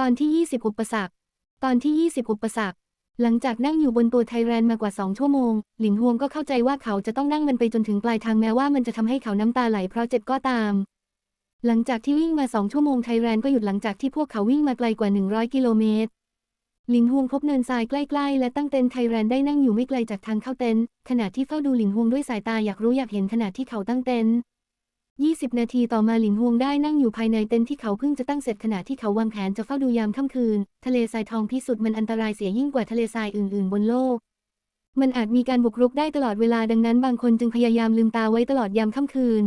ตอนที่ 20 อุปสรรค ตอนที่ 20 อุปสรรค หลังจากนั่งอยู่บนตัวไทแรนมากว่า 2 ชั่วโมง หลินฮวงก็เข้าใจว่าเขาจะต้องนั่งมันไปจนถึงปลายทางแม้ว่ามันจะทำให้เขาน้ำตาไหลเพราะเจ็บก็ตาม หลังจากที่วิ่งมา 2 ชั่วโมงไทแรนก็หยุดหลังจากที่พวกเขาวิ่งมาไกลกว่า 100 กิโลเมตร หลินฮวงพบเนินทรายใกล้ๆ และตั้งเต็นท์ไทแรนได้นั่งอยู่ไม่ไกลจากทางเข้าเต็นท์ขณะที่เฝ้าดูหลินฮวงด้วยสายตาอยากรู้อยากเห็นขณะที่เขาตั้งเต็นท์ 20 นาทีต่อมาหลินฮวงได้นั่งอยู่ภายในเต็นท์ที่เขาเพิ่งจะตั้งเสร็จขณะที่เขาวางแผนจะเฝ้าดูยามค่ำคืน ทะเลทรายทองพิสุดมันอันตรายเสียยิ่งกว่าทะเลทรายอื่นๆ บนโลก มันอาจมีการบุกรุกได้ตลอดเวลาดังนั้นบางคนจึงพยายามลืมตาไว้ตลอดยามค่ำคืน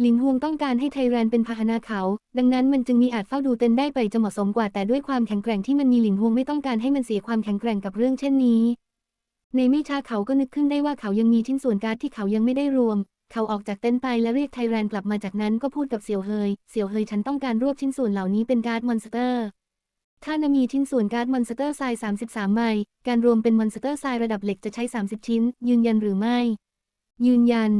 หลินฮวงต้องการให้ไทแรนเป็นพาหนะเขา ดังนั้นมันจึงมีอาจเฝ้าดูเต็นท์ได้ไปจะเหมาะสมกว่าแต่ด้วยความแข็งแกร่งที่มันมีหลินฮวงไม่ต้องการให้มันเสียความแข็งแกร่งกับเรื่องเช่นนี้ ในไม่ช้าเขาก็นึกขึ้นได้ว่าเขายังมีชิ้นส่วนการ์ดที่เขายังไม่ได้รวม เขาออกจากเต็นท์ไปและเรียกไทแรนกลับมาจากนั้นก็พูดกับเสี่ยวเฮย เสี่ยวเฮยฉันต้องการรวบชิ้นส่วนเหล่านี้เป็นการ์ดมอนสเตอร์ถ้านมีชิ้นส่วนการ์ดมอนสเตอร์ทราย 33 ใบ การรวมเป็นมอนสเตอร์ทรายระดับเหล็กจะใช้ 30 ชิ้น ยืนยันหรือไม่ ยืนยัน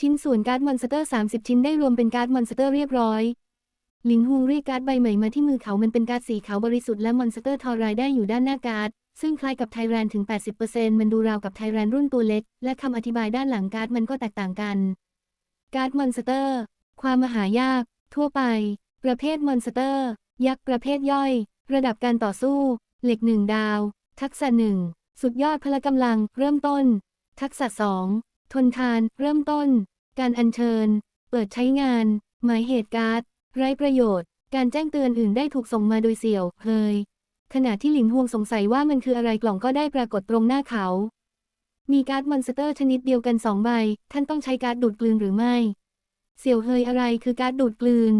ชิ้นส่วนการ์ดมอนสเตอร์ 30 ชิ้นได้รวมเป็นการ์ดมอนสเตอร์เรียบร้อยหลิงฮวงเรียกการ์ดใบใหม่มาที่มือเขามันเป็นการ์ดสีขาวบริสุทธิ์และมอนสเตอร์ทอรายได้อยู่ด้านหน้าการ์ด ซึ่งคล้ายกับไทแรนถึง 80%มันดูราวกับไทแรนรุ่นตัวเล็ก และคำอธิบายด้านหลังการ์ดมันก็แตกต่างกัน การ์ดมอนสเตอร์ ความมหายาก ทั่วไป ประเภทมอนสเตอร์ ยักษ์ประเภทย่อย ระดับการต่อสู้ เหล็กหนึ่งดาว ทักษะหนึ่ง สุดยอดพละกำลัง เริ่มต้น ทักษะสอง ทนทาน เริ่มต้น การอัญเชิญ เปิดใช้งาน หมายเหตุการ์ด ไร้ประโยชน์ การแจ้งเตือนอื่นได้ถูกส่งมาโดยเสี่ยว เฮย ขณะที่หลินฮวงสงสัยว่ามันคืออะไรกล่องก็ได้ปรากฏตรงหน้าเขา มีการ์ดมอนสเตอร์ชนิดเดียวกันสองใบ ท่านต้องใช้การ์ดดูดกลืนหรือไม่ เสี่ยวเฮยอะไรคือการ์ดดูดกลืน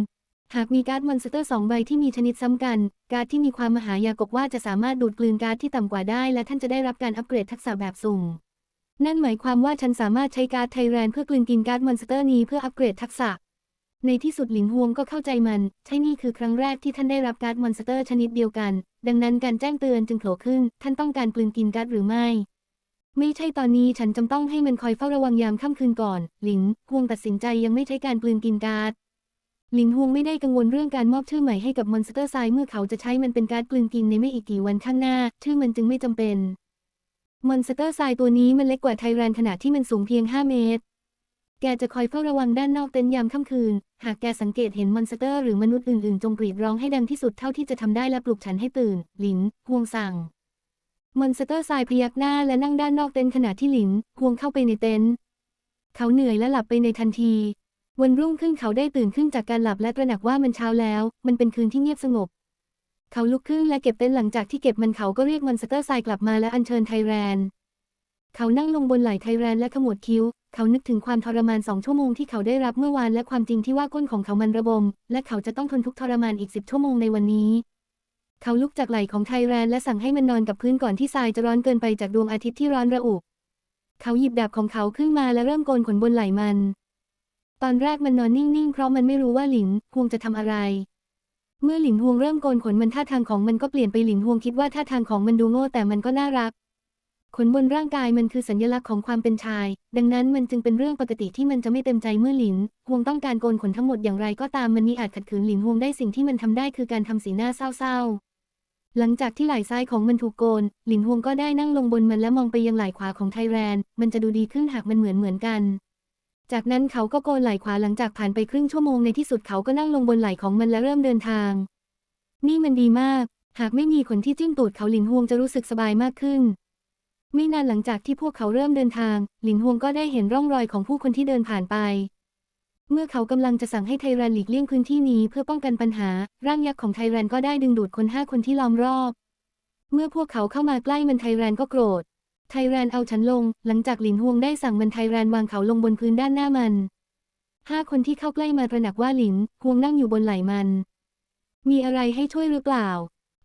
หากมีการ์ดมอนสเตอร์สองใบที่มีชนิดซ้ำกัน การ์ดที่มีความมหายากกว่าจะสามารถดูดกลืนการ์ดที่ต่ำกว่าได้ และท่านจะได้รับการอัปเกรดทักษะแบบสุ่ม นั่นหมายความว่าฉันสามารถใช้การ์ดไทแรนเพื่อกลืนกินการ์ดมอนสเตอร์นี้เพื่ออัปเกรดทักษะ ในที่สุดหลินฮวงก็เข้าใจมัน ใช่นี่คือครั้งแรกที่ท่านได้รับการ์ดมอนสเตอร์ชนิดเดียวกัน ดังนั้นการแจ้งเตือนจึงโผล่ขึ้น ท่านต้องการกลืนกินการ์ดหรือไม่ ไม่ใช่ตอนนี้ฉันจำต้องให้มันคอยเฝ้าระวังยามค่ำคืนก่อน หลินฮวงตัดสินใจยังไม่ใช้การกลืนกินการ์ดหลินฮวงไม่ได้กังวลเรื่องการมอบชื่อใหม่ให้กับมอนสเตอร์ไซเมื่อเขาจะใช้มันเป็นการ์ดกลืนกินในไม่อีกกี่วันข้างหน้า ชื่อมันจึงไม่จำเป็น มอนสเตอร์ไซตัวนี้มันเล็กกว่าไทแรนขนาดที่มันสูงเพียง 5 เมตร แกจะคอยเฝ้าระวังด้านนอกเต็นท์ยามค่ำคืน หากแกสังเกตเห็นมอนสเตอร์หรือมนุษย์อื่นๆ จงกรีดร้องให้ดังที่สุดเท่าที่จะทำได้และปลุกฉันให้ตื่น หลินฮวงสั่ง มอนสเตอร์ทรายพยักหน้าและนั่งด้านนอกเต็นท์ขณะที่หลินฮวงเข้าไปในเต็นท์ เขาเหนื่อยและหลับไปในทันที วันรุ่งขึ้นเขาได้ตื่นขึ้นจากการหลับและตระหนักว่ามันเช้าแล้ว มันเป็นคืนที่เงียบสงบ เขาลุกขึ้นและเก็บเต็นท์หลังจากที่เก็บมันเขาก็เรียกมอนสเตอร์ทรายกลับมาและอัญเชิญไทแรน เขานั่งลงบนไหล่ไทแรนและขมวดคิ้ว เขานึกถึงความทรมานสองชั่วโมงที่เขาได้รับเมื่อวานและความจริงที่ว่าก้นของเขามันระบม และเขาจะต้องทนทุกทรมานอีกสิบชั่วโมงในวันนี้ เขาลุกจากไหล่ของไทแรนและสั่งให้มันนอนกับพื้นก่อนที่ทรายจะร้อนเกินไปจากดวงอาทิตย์ที่ร้อนระอุ เขาหยิบดาบของเขาขึ้นมาและเริ่มโกนขนบนไหล่มัน ตอนแรกมันนอนนิ่งๆ เพราะมันไม่รู้ว่าหลินฮวงจะทำอะไรเมื่อหลินฮวงเริ่มโกนขนมันท่าทางของมันก็เปลี่ยนไปหลินฮวงคิดว่าท่าทางของมันดูโง่แต่มันก็น่ารัก ขนบนร่างกายมันคือสัญลักษณ์ของความเป็นชาย ดังนั้นมันจึงเป็นเรื่องปกติที่มันจะไม่เต็มใจเมื่อหลินฮวงต้องการโกนขนทั้งหมดอย่างไรก็ตามมันมีอาจขัดขืนหลินฮวงได้สิ่งที่มันทำได้คือการทำสีหน้าเศร้าๆ หลังจากที่ไหล่ซ้ายของมันถูกโกน หลินฮวงก็ได้นั่งลงบนมันและมองไปยังไหล่ขวาของไทแรน มันจะดูดีขึ้นหากมันเหมือนเหมือนกัน จากนั้นเขาก็โกนไหล่ขวาหลังจากผ่านไปครึ่งชั่วโมงในที่สุดเขาก็นั่งลงบนไหล่ของมันและเริ่มเดินทาง นี่มันดีมาก หากไม่มีขนที่จิ้มตูดเขาหลินฮวงจะรู้สึกสบายมากขึ้น ไม่นานหลังจากที่พวกเขาเริ่มเดินทาง หลินฮวงก็ได้เห็นร่องรอยของผู้คนที่เดินผ่านไป เมื่อเขากำลังจะสั่งให้ไทแรนหลีกเลี่ยงพื้นที่นี้เพื่อป้องกันปัญหา ร่างยักษ์ของไทแรนก็ได้ดึงดูดคนห้าคนที่ล้อมรอบ เมื่อพวกเขาเข้ามาใกล้มันไทแรนก็โกรธ ไทแรนเอาฉันลง หลังจากหลินฮวงได้สั่งมันไทแรนวางเขาลงบนพื้นด้านหน้ามันห้าคนที่เข้าใกล้มาตระหนักว่าหลินฮวงนั่งอยู่บนไหล่มัน มีอะไรให้ช่วยหรือเปล่า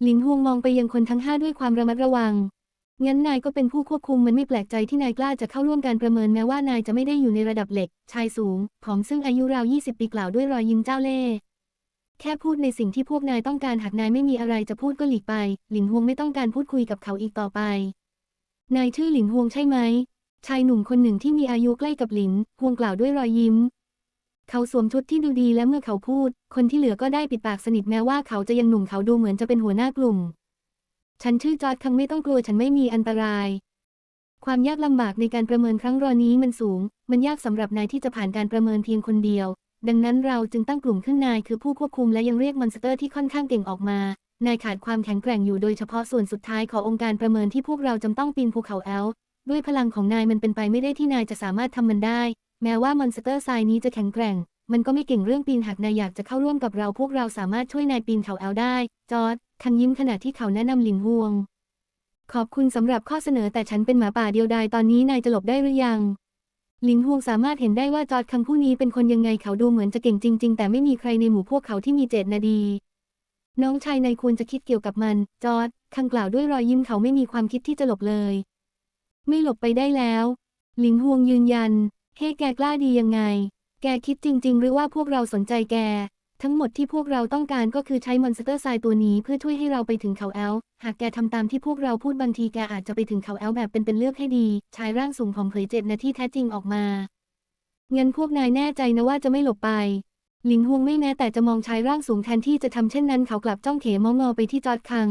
หลินฮวงมองไปยังคนทั้งห้าด้วยความระมัดระวัง งั้นนายก็เป็นผู้ควบคุมมันไม่แปลกใจที่นายกล้าจะเข้าร่วมการประเมินแม้ว่านายจะไม่ได้อยู่ในระดับเหล็ก ชายสูงผอมซึ่งอายุราว 20 ปีกล่าวด้วยรอยยิ้มเจ้าเล่ห์แค่พูดในสิ่งที่พวกนายต้องการหากนายไม่มีอะไรจะพูดก็หลีกไป หลินฮวงไม่ต้องการพูดคุยกับเขาอีกต่อไป นายชื่อหลินฮวงใช่ไหม ชายหนุ่มคนหนึ่งที่มีอายุใกล้กับหลินฮวงกล่าวด้วยรอยยิ้ม เขาสวมชุดที่ดูดีและเมื่อเขาพูด คนที่เหลือก็ได้ปิดปากสนิทแม้ว่าเขาจะยังหนุ่มเขาดูเหมือนจะเป็นหัวหน้ากลุ่ม ฉันชื่อจอร์ดคังไม่ต้องกลัวฉันไม่มีอันตราย ความยากลำบากในการประเมินครั้งรอนี้มันสูง มันยากสำหรับนายที่จะผ่านการประเมินเพียงคนเดียว ดังนั้นเราจึงตั้งกลุ่มขึ้นนายคือผู้ควบคุมและยังเรียกมอนสเตอร์ที่ค่อนข้างเก่งออกมา นายขาดความแข็งแกร่งอยู่โดยเฉพาะส่วนสุดท้ายขององค์การประเมินที่พวกเราจำต้องปีนภูเขาแอลด้วยพลังของนายมันเป็นไปไม่ได้ที่นายจะสามารถทำมันได้ แม้ว่ามอนสเตอร์ทรายนี้จะแข็งแกร่ง มันก็ไม่เก่งเรื่องปีนหากนายอยากจะเข้าร่วมกับเราพวกเราสามารถช่วยนายปีนเขาแอลได้ จอร์ด คังยิ้มขณะที่เขาแนะนำหลินฮวง ขอบคุณสำหรับข้อเสนอแต่ฉันเป็นหมาป่าเดียวดายตอนนี้นายจะหลบได้หรือยัง หลินฮวงสามารถเห็นได้ว่าจอร์ดคังผู้นี้เป็นคนยังไงเขาดูเหมือนจะเก่งจริง ๆ แต่ไม่มีใครในหมู่พวกเขาที่มีเจตนาดี น้องชายนายควรจะคิดเกี่ยวกับมัน จอร์ดคังกล่าวด้วยรอยยิ้มเขาไม่มีความคิดที่จะหลบเลย ไม่หลบไปได้แล้ว หลินฮวงยืนยัน เฮ้แกกล้าดียังไง แกคิดจริง ๆ หรือว่าพวกเราสนใจแก ทั้งหมดที่พวกเราต้องการก็คือใช้มอนสเตอร์ทรายตัวนี้เพื่อช่วยให้เราไปถึงเขาแอล หากแกทำตามที่พวกเราพูดบางทีแกอาจจะไปถึงเขาแอลแบบเป็นๆเลือกให้ดี ชายร่างสูงของเผยเจ็บนาที่แท้จริงออกมาเงินพวกนายแน่ใจนะว่าจะไม่หลบไป หลิงฮวงไม่แม้แต่จะมองชายร่างสูงแทนที่จะทำเช่นนั้นเขากลับจ้องเขมองอไปที่จอร์ดคัง